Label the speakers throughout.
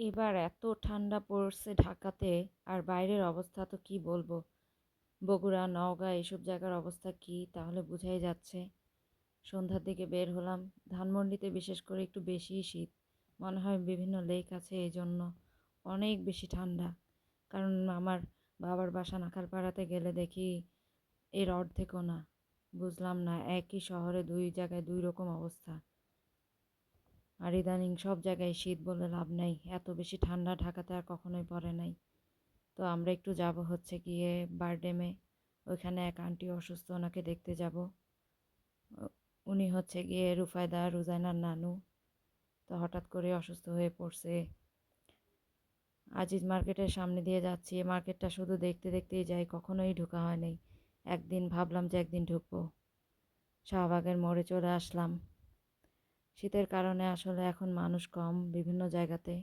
Speaker 1: এবার এত ঠান্ডা পড়ছে ঢাকাতে, আর বাইরের অবস্থা তো কি বলব? বগুড়া, নওগাঁ এইসব জায়গার অবস্থা কি? তাহলে বুঝাই যাচ্ছে। সন্ধ্যার দিকে বের হলাম। ধানমন্ডিতে বিশেষ করে একটু বেশিই শীত। মনে হয় বিভিন্ন লেক আছে এই জন্য অনেক বেশি ঠান্ডা। কারণ আমার বাবার বাসা নাখালপাড়াতে গেলে দেখি এর অর্ধেকও না। বুঝলাম না, একই শহরে দুই জায়গায় দুই রকম অবস্থা। আর ইদানিং সব জায়গায় শীত বলে লাভ নেই। এত বেশি ঠান্ডা ঢাকাতে আর কখনোই পড়ে নাই। তো আমরা একটু যাব হচ্ছে গিয়ে বারডেমে। ওইখানে এক আন্টি অসুস্থ, ওনাকে দেখতে যাব। উনি হচ্ছে গিয়ে রুফায়দা রুজাইনার নানু। তো হঠাৎ করে অসুস্থ হয়ে পড়ছে। আজিজ মার্কেটের সামনে দিয়ে যাচ্ছি। মার্কেটটা শুধু দেখতে দেখতেই যাই, কখনোই ঢোকা হয় নাই। একদিন ভাবলাম যে একদিন ঢুকবো। শাহবাগের মোড়ে চলে আসলাম। শীতের কারণে আসলে এখন মানুষ কম বিভিন্ন জায়গাতে।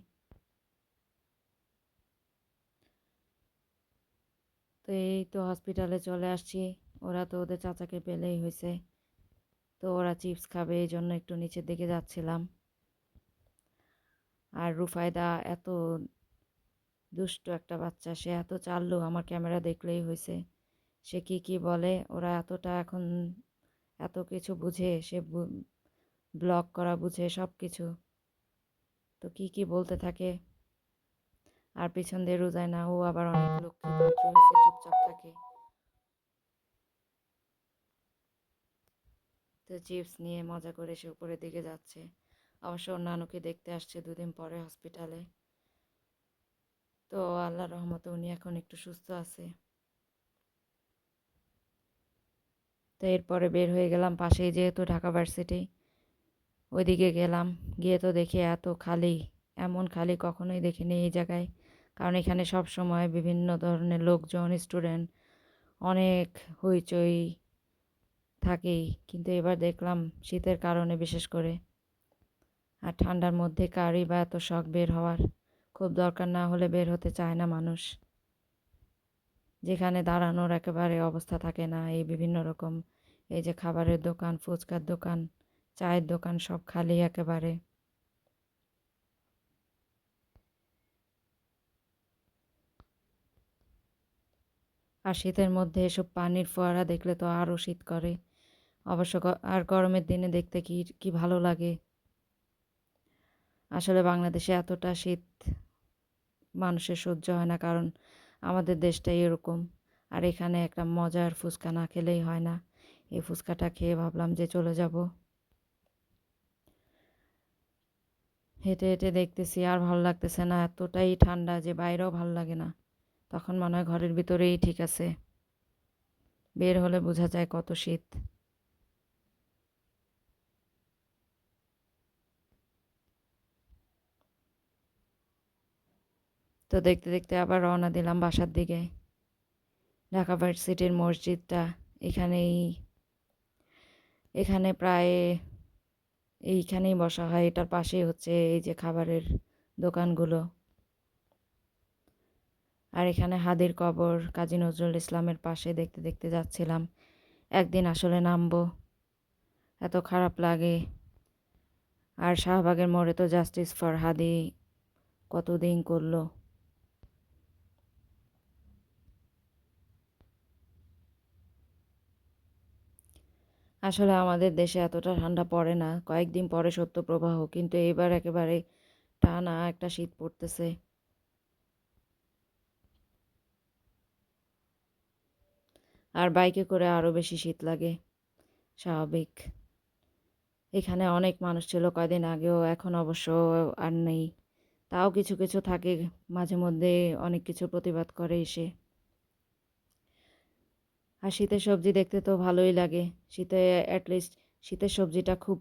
Speaker 1: তো এই তো হসপিটালে চলে আসছি। ওরা তো ওদের চাচাকে পেলেই হয়েছে। তো ওরা চিপস খাবে এই জন্য একটু নিচের দিকে যাচ্ছিলাম। আর রুফায়দা এত দুষ্ট একটা বাচ্চা, সে এত চাললো আমার ক্যামেরা দেখলেই হয়েছে। সে কি কি বলে, ওরা এতটা এখন এত কিছু বুঝে, সে ব্লগ করা, বুঝে সব কিছু তো কি কি বলতে থাকে? আর পিছন দিয়ে রোজায় না, ও আবার অনেক লক্ষ্মী চুপচাপ থাকে। তো চিপস নিয়ে মজা করে সে উপরের দিকে যাচ্ছে। অবশ্য নানুকে দেখতে আসছে দুদিন পরে হসপিটালে। তো আল্লাহ রহমতে উনি এখন একটু সুস্থ আছে। তো এরপরে বের হয়ে গেলাম পাশেই, যেহেতু ঢাকা ভার্সিটি। ওইদিকে গেলাম, গিয়ে তো দেখি এত খালি, এমন খালি কখনোই দেখিনি এই জায়গায়। কারণ এখানে সব সময় বিভিন্ন ধরনের লোকজন স্টুডেন্ট অনেক হইচই থাকেই। কিন্তু এবার দেখলাম শীতের কারণে বিশেষ করে। আর ঠান্ডার মধ্যে কারই বা এত শখ বের হওয়ার, খুব দরকার না হলে বের হতে চায় না মানুষ। যেখানে দাঁড়ানোর একেবারে অবস্থা থাকে না, এই বিভিন্ন রকম। এই যে খাবারের দোকান, ফুচকার দোকান চায়ের দোকান সব খালি একেবারে। আর শীতের মধ্যে এসব পানির ফোয়ারা দেখলে তো আরও শীত করে। অবশ্য আর গরমের দিনে দেখতে কি কি ভালো লাগে। আসলে বাংলাদেশে এতটা শীত মানুষের সহ্য হয় না, কারণ আমাদের দেশটাই এরকম। আর এখানে একটা মজার ফুচকা না খেলেই হয় না। এই ফুচকাটা খেয়ে ভাবলাম যে চলে যাব। হেঁটে হেঁটে দেখতেছি আর ভালো লাগতেছে না, এতটাই ঠান্ডা যে বাইরেও ভালো লাগে না। তখন মনে হয় ঘরের ভিতরেই ঠিক আছে। বের হলে বোঝা যায় কত শীত। তো দেখতে দেখতে আবার রওনা দিলাম বাসার দিকে। ঢাকা ভার্সিটির মসজিদটা এখানেই, এখানে প্রায় এইখানেই বসা হয়। এটার পাশেই হচ্ছে এই যে খাবারের দোকানগুলো। আর এখানে হাদির কবর, কাজী নজরুল ইসলামের পাশে দেখতে দেখতে যাচ্ছিলাম। একদিন আসলে নামবো। এত খারাপ লাগে। আর শাহবাগের মোড়ে তো জাস্টিস ফর হাদি কতদিন করল। আসলে আমাদের দেশে এতটা ঠান্ডা পড়ে না। কয়েকদিন পরে প্রবাহ, কিন্তু এবার একেবারে টানা একটা শীত পড়তেছে। আর বাইকে করে আরও বেশি শীত লাগে। স্বাভাবিক। এখানে অনেক মানুষ ছিল কয়দিন আগেও, এখন অবশ্য আর নেই। তাও কিছু কিছু থাকে, মাঝে মধ্যে অনেক কিছু প্রতিবাদ করে এসে। আর শীতের সবজি দেখতে তো ভালোই লাগে। শীতে অ্যাটলিস্ট শীতের সবজিটা খুব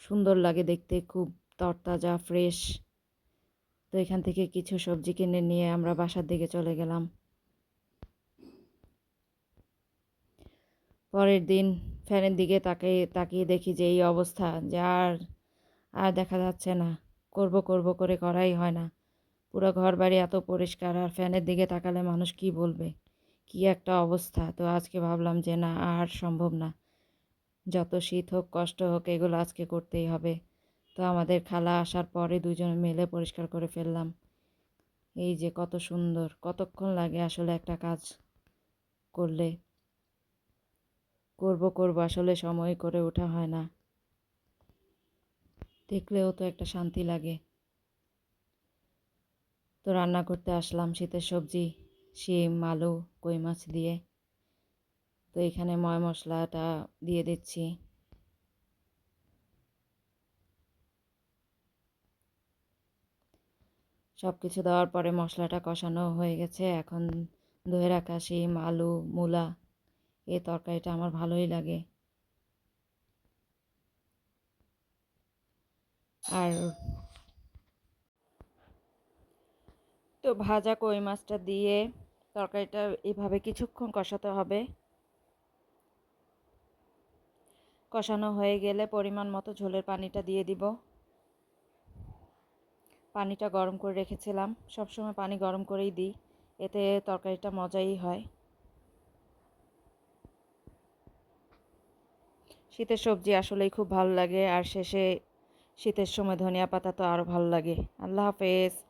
Speaker 1: সুন্দর লাগে দেখতে, খুব তরতাজা ফ্রেশ তো এখান থেকে কিছু সবজি কিনে নিয়ে আমরা বাসার দিকে চলে গেলাম। পরের দিন ফ্যানের দিকে তাকে, তাকিয়ে দেখি যে এই অবস্থা যে আর আর দেখা যাচ্ছে না। করব করব করে করাই হয় না। পুরো ঘর বাড়ি এত পরিষ্কার আর ফ্যানের দিকে তাকালে মানুষ কি বলবে? কি একটা অবস্থা? তো আজকে ভাবলাম যে, না, আর সম্ভব না। যত শীত হোক, কষ্ট হোক, এগুলো আজকে করতেই হবে। তো আমাদের খালা আসার পরে দুজন মিলে পরিষ্কার করে ফেললাম। এই যে, কত সুন্দর, কতক্ষণ লাগে আসলে একটা কাজ করলে? করব করব, আসলে সময় করে ওঠা হয় না। দেখলেও তো একটা শান্তি লাগে। তো রান্না করতে আসলাম, শীতের সবজি। শিম, আলু, কই মাছ দিয়ে। তো এখানে ময় মশলাটা দিয়ে দিচ্ছি। সব কিছু দেওয়ার পরে মশলাটা কষানো হয়ে গেছে। এখন ধুয়ে রাখা শিম, আলু, মূলা, এই তরকারিটা আমার ভালোই লাগে। আর তো ভাজা কই মাছটা দিয়ে তরকারিটা এভাবে কিছুক্ষণ কষাতে হবে। কষানো হয়ে গেলে পরিমাণ মতো ঝোলের পানিটা দিয়ে দিব। পানিটা গরম করে রেখেছিলাম। সবসময় পানি গরম করেই দিই, এতে তরকারিটা মজাই হয়। শীতের সবজি আসলেই খুব ভালো লাগে, আর শেষে শীতের সময় ধনিয়া পাতা তো আরও ভালো লাগে। আল্লাহ হাফেজ।